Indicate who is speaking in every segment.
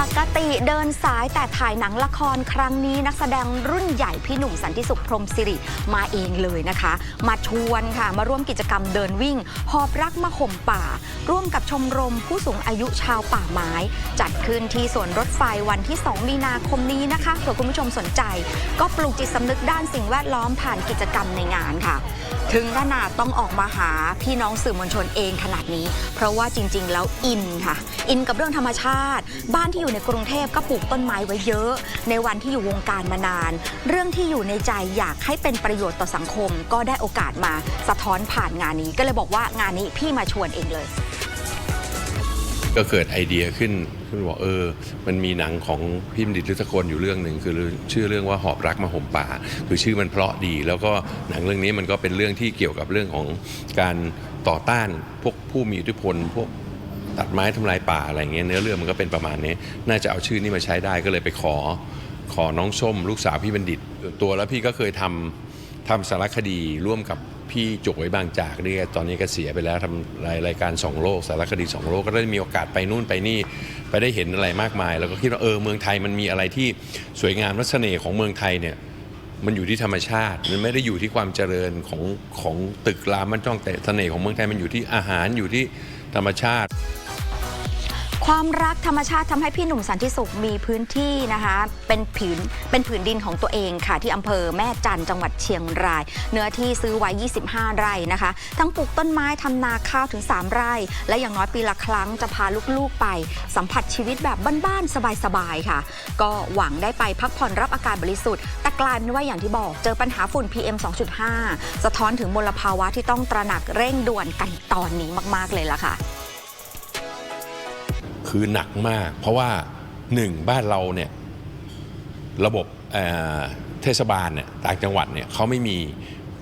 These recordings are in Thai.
Speaker 1: ปกติเดินสายแต่ถ่ายหนังละครครั้งนี้นักแสดงรุ่นใหญ่พี่หนุ่มสันติสุขพรมสิริมาเองเลยนะคะ มาชวนค่ะ มาร่วมกิจกรรมเดินวิ่ง หอบรักมาห่มป่า ร่วมกับชมรมผู้สูงอายุชาวป่าไม้ จัดขึ้นที่สวนรถไฟวันที่ 2 มีนาคมนี้นะคะเผื่อคุณผู้ชมสนใจ ก็ปลูกจิตสำนึกด้านสิ่งแวดล้อมผ่านกิจกรรมในงานค่ะ ถึงขนาดต้องออกมาหาพี่น้องสื่อมวลชนเองขนาดนี้ เพราะว่าจริง ๆ แล้วอินค่ะ อินกับเรื่องธรรมชาติ บ้านที่อยู่ในกรุงเทพก็ปลูกต้นไม้ไว้เยอะ ในวันที่อยู่วงการมานาน เรื่องที่อยู่ในใจอยากให้เป็นประโยชน์ต่อสังคม ก็ได้โอกาสมาสะท้อนผ่านงานนี้ ก็เลยบอกว่างานนี้พี่มาชวนเองเลย
Speaker 2: ก็เกิดไอเดียขึ้นขึ้นว่าเออ มันมีหนังของพิมพ์ดิตฤทธกลอยู่เรื่องหนึ่งคือชื่อเรื่องว่าหอบรักมาห่มป่า คือชื่อมันเพราะดี แล้วก็หนังเรื่องนี้มันก็เป็นเรื่องที่เกี่ยวกับเรื่องของการต่อต้านพวกผู้มีอิทธิพลพวก ตัดไม้ทำลายป่าอะไรเงี้ยเนื้อเรื่องมันก็เป็นประมาณนี้ น่าจะเอาชื่อนี้มาใช้ได้ก็เลยไปขอ ขอน้องส้ม ลูกสาวพี่บัณฑิต ตัวแล้วพี่ก็เคยทำทำสารคดีร่วมกับพี่จุกไว้บางจากนี่ตอนนี้ก็เสียไปแล้วทำรายรายการสองโลกสารคดีสองโลกก็ได้มีโอกาสไปนู่นไปนี่ไปได้เห็นอะไรมากมาย แล้วก็คิดว่าเออเมืองไทยมันมีอะไรที่สวยงามและเสน่ห์ของเมืองไทยเนี่ยมันอยู่ที่ธรรมชาติ มันไม่ได้อยู่ที่ความเจริญของของตึกรามมันจ้องแต่เสน่ห์ของเมืองไทยมันอยู่ที่อาหารอยู่ที่ธรรมชาติ
Speaker 1: ความรักธรรมชาติทำให้พี่หนุ่มสันติสุขมีพื้นที่นะคะ เป็นผืนเป็นผืนดินของตัวเองค่ะ ที่อำเภอแม่จันจังหวัดเชียงราย เนื้อที่ซื้อไว้ 25 ไร่นะคะ ทั้งปลูกต้นไม้ทำนาข้าวถึง 3 ไร่ และอย่างน้อยปีละครั้งจะพาลูกๆไป สัมผัสชีวิตแบบบ้านๆสบายๆค่ะ ก็หวังได้ไปพักผ่อนรับอากาศบริสุทธิ์แต่กลายเป็นว่าอย่างที่บอก เจอปัญหาฝุ่น PM 2.5 สะท้อนถึงมลภาวะที่ต้องตระหนักเร่งด่วนกันตอนนี้มาก ๆเลยล่ะค่ะ
Speaker 2: คือหนักมาก เพราะว่าหนึ่งบ้านเราเนี่ยระบบเเทศบาลเนี่ยต่างจังหวัดเนี่ยเขาไม่มี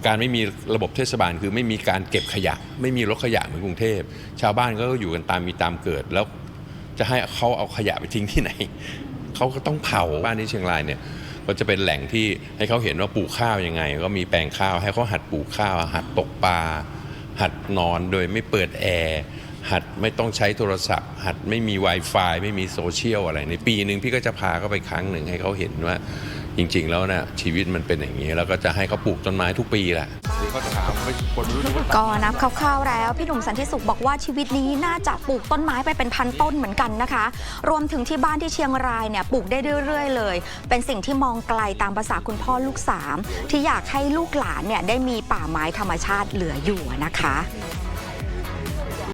Speaker 2: การไม่มีระบบเทศบาล คือไม่มีการเก็บขยะ ไม่มีรถขยะเหมือนกรุงเทพ ชาวบ้านก็อยู่กันตามมีตามเกิด แล้วจะให้เขาเอาขยะไปทิ้งที่ไหนเขาก็ต้องเผาบ้านที่เชียงรายเนี่ยก็จะเป็นแหล่งที่ให้เขาเห็นว่าปลูกข้าวยังไง ก็มีแปลงข้าวให้เขาหัดปลูกข้าว หัดตกปลาหัดนอนโดยไม่เปิดแอร์ หัดไม่ต้องใช้โทรศัพท์ หัดไม่มี Wi-Fi ไม่มีโซเชียลอะไร ในปีหนึ่งพี่ก็จะพาเขาไปครั้งหนึ่งให้เขาเห็นว่า จริง ๆ แล้วนะชีวิตมันเป็นอย่างนี้ แล้วก็จะให้เขาปลูกต้นไม้ทุกปีแหละ
Speaker 3: เขาถามไม่คนรู้นึกว่า
Speaker 1: ก็นับคร่าวๆแล้ว พี่หนุ่มสันติสุขบอกว่าชีวิตนี้น่าจะปลูกต้นไม้ไปเป็นพันต้นเหมือนกันนะคะ รวมถึงที่บ้านที่เชียงรายเนี่ยปลูกได้เรื่อยๆเลย เป็นสิ่งที่มองไกลตามภาษาคุณพ่อลูกสามที่อยากให้ลูกหลานเนี่ยได้มีป่าไม้ธรรมชาติเหลืออยู่นะคะ